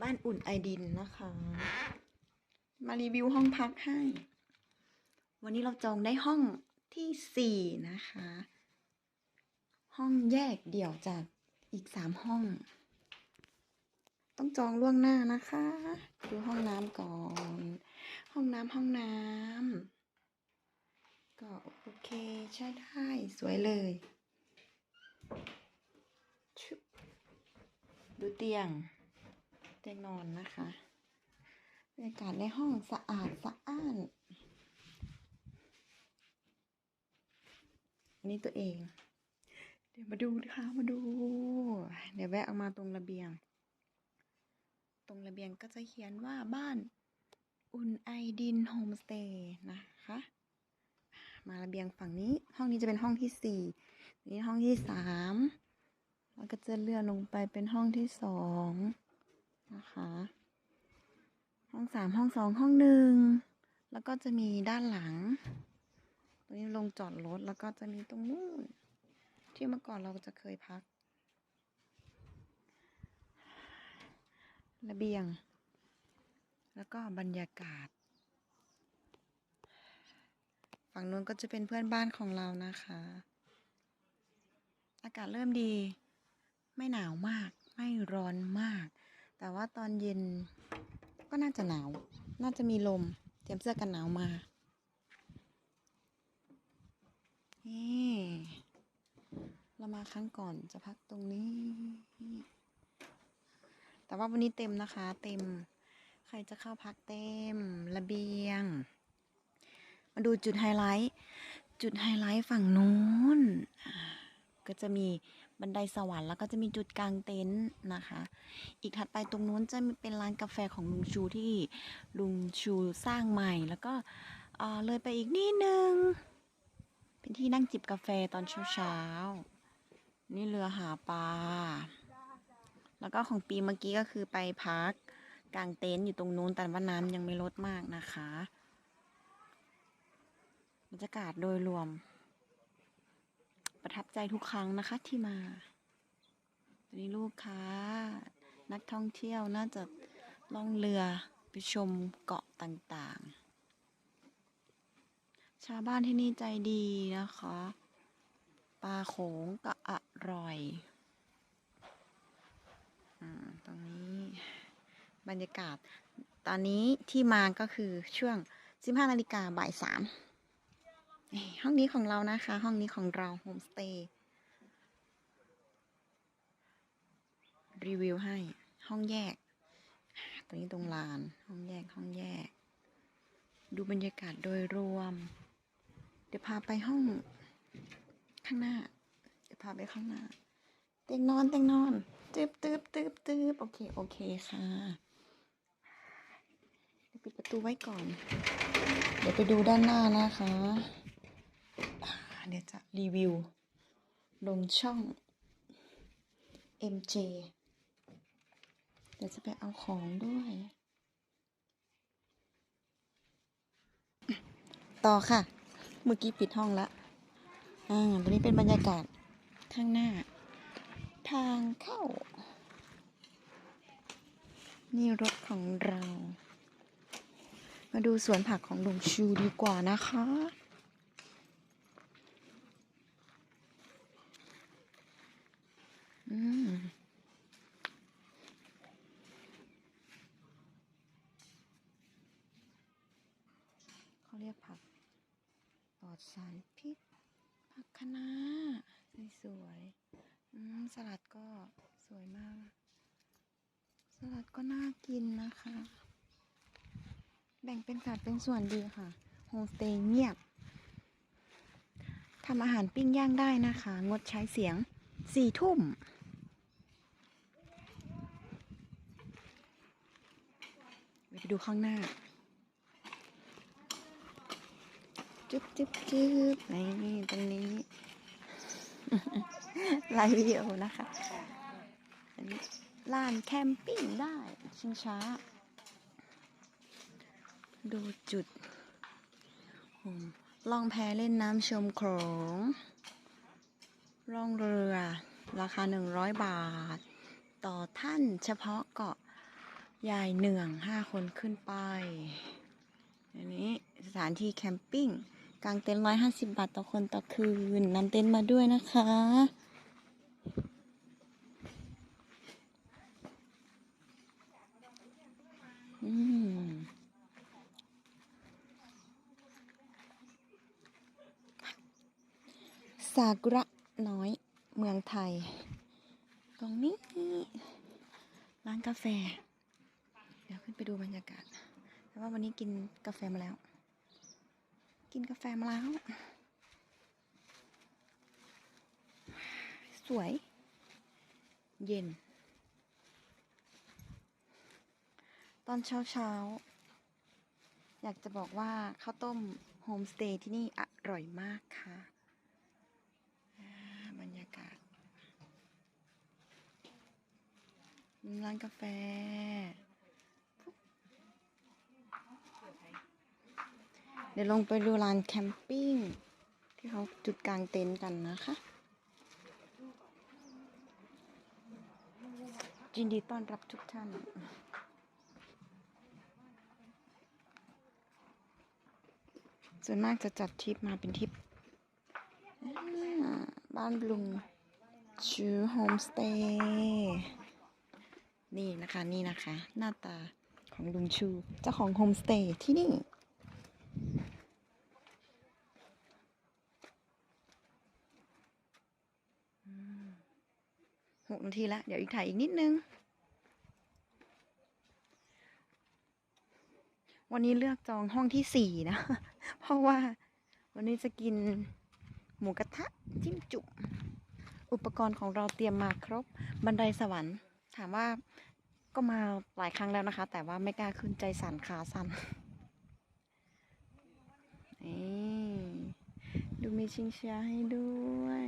บ้านอุ่นไอดินนะคะ มารีวิวห้องพักให้ วันนี้เราจองได้ห้องที่สี่นะคะ ห้องแยกเดี่ยวจากอีกสามห้อง ต้องจองล่วงหน้านะคะ ดูห้องน้ำก่อน ห้องน้ำห้องน้ำก็โอเคใช้ได้สวยเลยดูเตียง เตียงนอนนะคะบรรยากาศในห้องสะอาดสะอ้านอันนี้ตัวเอง เดี๋ยวมาดูนะคะมาดู เดี๋ยวแวะออกมาตรงระเบียง ตรงระเบียงก็จะเขียนว่าบ้านอุ่นไอดินโฮมสเตย์นะคะ มาระเบียงฝั่งนี้ ห้องนี้จะเป็นห้องที่สี่นี่ห้องที่สามแล้วก็จะเลื่อนลงไปเป็นห้องที่สอง นะคะ ห้องสามห้องสองห้องหนึ่งแล้วก็จะมีด้านหลัง ตรงนี้ลงจอดรถแล้วก็จะมีตรงนู้นที่เมื่อก่อนเราจะเคยพัก ระเบียง แล้วก็บรรยากาศ ฝั่งนู้นก็จะเป็นเพื่อนบ้านของเรานะคะ อากาศเริ่มดี ไม่หนาวมาก ไม่ร้อนมาก แต่ว่าตอนเย็นก็น่าจะหนาว น่าจะมีลม เตรียมเสื้อกันหนาวมานี่เรามาครั้งก่อนจะพักตรงนี้ แต่ว่าวันนี้เต็มนะคะ เต็ม ใครจะเข้าพักเต็ม ระเบียง มาดูจุดไฮไลท์ จุดไฮไลท์ฝั่งนู้นอ่า ก็จะมีบันไดสวรรค์แล้วก็จะมีจุดกลางเต็นท์นะคะ อีกถัดไปตรงนู้นจะมีเป็นร้านกาแฟของลุงชูที่ลุงชูสร้างใหม่ แล้วก็อ่าเลยไปอีกนิดนึง เป็นที่นั่งจิบกาแฟตอนเช้าๆ นี่เรือหาปลา แล้วก็ของปีเมื่อกี้ก็คือไปพักกลางเต็นท์อยู่ตรงนู้นแต่ว่าน้ำยังไม่ลดมากนะคะบรรยากาศโดยรวม ประทับใจทุกครั้งนะคะที่มาตอนนี้ลูกค้า นักท่องเที่ยวน่าจะล่องเรือไปชมเกาะต่างๆ ชาวบ้านที่นี่ใจดีนะคะ ปลาโขงก็อร่อยอตรงนี้บรรยากาศ ตอนนี้ที่มาก็คือช่วง 15นาฬิกาบ่ายสาม ห้องนี้ของเรานะคะ ห้องนี้ของเราโฮมสเตย์รีวิวให้ ห้องแยก ตรงนี้ตรงลาน ห้องแยก ห้องแยก ดูบรรยากาศโดยรวม เดี๋ยวพาไปห้องข้างหน้า เดี๋ยวพาไปข้างหน้า เตียงนอน เตียงนอนตึบตึบตึบตึบโอเค โอเคค่ะ เดี๋ยวปิดประตูไว้ก่อน เดี๋ยวไปดูด้านหน้านะคะ เดี๋ยวจะรีวิว ลงช่อง MJ เดี๋ยวจะไปเอาของด้วย ต่อค่ะ เมื่อกี้ปิดห้องละอ่าตรงนี้เป็นบรรยากาศข้างหน้า ทางเข้า นี่รถของเรา มาดูสวนผักของลุงชูดีกว่านะคะ อืมเขาเรียกผักปลอดสารพิษ ผักคะน้าสวยๆสลัดก็สวยมาก สลัดก็น่ากินนะคะ แบ่งเป็นสัดเป็นส่วนดีค่ะโฮมสเตย์เงียบทำอาหารปิ้งย่างได้นะคะ งดใช้เสียงสี่ทุ่ม ไป ดูข้างหน้า จุ๊บจุ๊บจุ๊บนี่ตรงนี้ไลฟ์วิดีโอนะคะอันนี้ลานแคมปิ้งได้ชิงช้า ดูจุดล่องแพเล่นน้ำชมโขงล่องเรือ ราคา 100 บาท ต่อท่านเฉพาะเกาะ ยายเหนื่องห้าคนขึ้นไป อันนี้สถานที่แคมปิ้งกางเต็นท์ร้อยห้าสิบบาทต่อคนต่อคืนนำเต็นท์มาด้วยนะคะ อืมซากุระน้อยเมืองไทย ตรงนี้ ร้านกาแฟ ไปดูบรรยากาศ แต่ว่าวันนี้กินกาแฟมาแล้ว กินกาแฟมาแล้ว สวย เย็น ตอนเช้าเช้าๆอยากจะบอกว่าข้าวต้มโฮมสเตย์ที่นี่อร่อยมากค่ะบรรยากาศ ร้านกาแฟ ดี๋ยวลงไปดูร้านแคมปิ้งที่เขาจุดกลางเต็นท์กันนะคะยินดีต้อนรับทุกท่านส่วนมากจะจัดทริปมาเป็นทริปบ้านลุงชื่อโฮมสเตย์นี่นะคะ นี่นะคะ หน้าตาของลุงชูเจ้าของโฮมสเตย์ที่นี่ อืมหก นาทีแล้ว เดี๋ยวอีกถ่ายอีกนิดนึง วันนี้เลือกจองห้องที่สี่นะ เพราะว่าวันนี้จะกินหมูกระทะจิ้มจุ่มอุปกรณ์ของเราเตรียมมาครบ บันไดสวรรค์ ถามว่าก็มาหลายครั้งแล้วนะคะ แต่ว่าไม่กล้าขึ้นใจสั่นขาสั่นนี่ดูมีชิงเชียให้ด้วย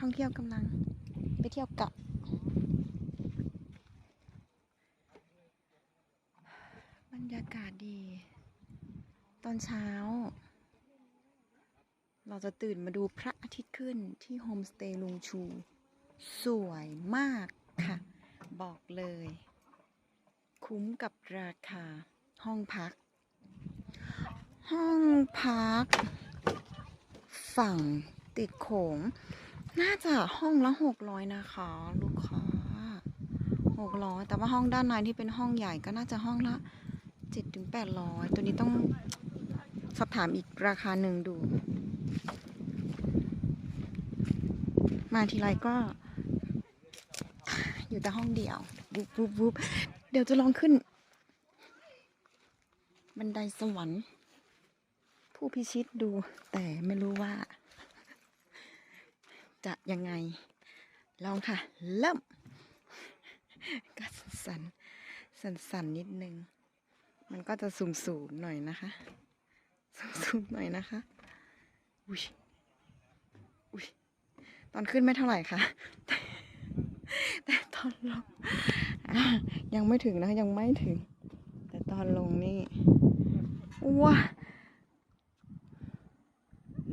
ท่องเที่ยวกำลัง ไปเที่ยวกาะบรรยากาศดี ตอนเช้า เราจะตื่นมาดูพระอาทิตย์ขึ้นที่โฮมสเตย์ลุงชู สวยมากค่ะ บอกเลย คุ้มกับราคาห้องพัก ห้องพัก ฝั่งติดโขง น่าจะห้องละหกร้อยนะคะ ลูกค้าหกร้อยแต่ว่าห้องด้านในที่เป็นห้องใหญ่ก็น่าจะห้องละเจ็ดถึงแปดร้อยตัวนี้ต้องสอบถามอีกราคาหนึ่งดู มาทีไรก็ อยู่แต่ห้องเดียววุบวุบวุบเดี๋ยวจะลองขึ้น บันไดสวรรค์ผู้พิชิตดูแต่ไม่รู้ว่า จะยังไง ลองค่ะ เริ่ม ก็สันสันสันนิดนึง มันก็จะสูงสูงหน่อยนะคะสูงสูงหน่อยนะคะ อุ้ยอุ้ยตอนขึ้นไม่เท่าไหร่ค่ะแต่แต่ตอนลงยังไม่ถึงนะยังไม่ถึง แต่ตอนลงนี่ว้า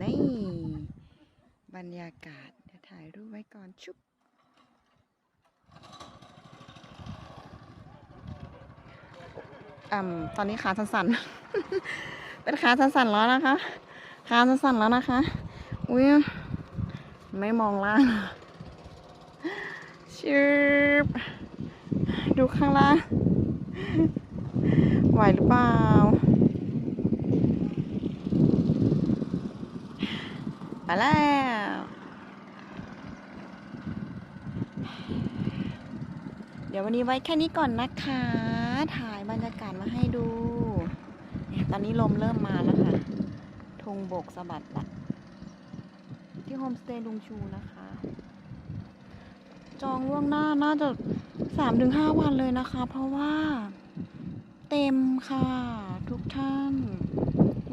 นี่ บ รรยากาศเดี๋ยวถ่ายรูปไว้ก่อนชุบอ่ำตอนนี้ขาสั่นๆ เป็นขาสั่นๆแล้วนะคะ ขาสั่นๆแล้วนะคะ อุ้ยไม่มองล่างชิบดูข้างล่างไหวหรือเปล่า ไปแล้วเดี๋ยววันนี้ไว้แค่นี้ก่อนนะคะ ถ่ายบรรยากาศมาให้ดู ตอนนี้ลมเริ่มมาแล้วค่ะ ทงบกสะบัดละที่โฮมสเตย์ลุงชูนะคะ จองล่วงหน้าน่าจะสามถึงห้าวันเลยนะคะ เพราะว่าเต็มค่ะทุกท่าน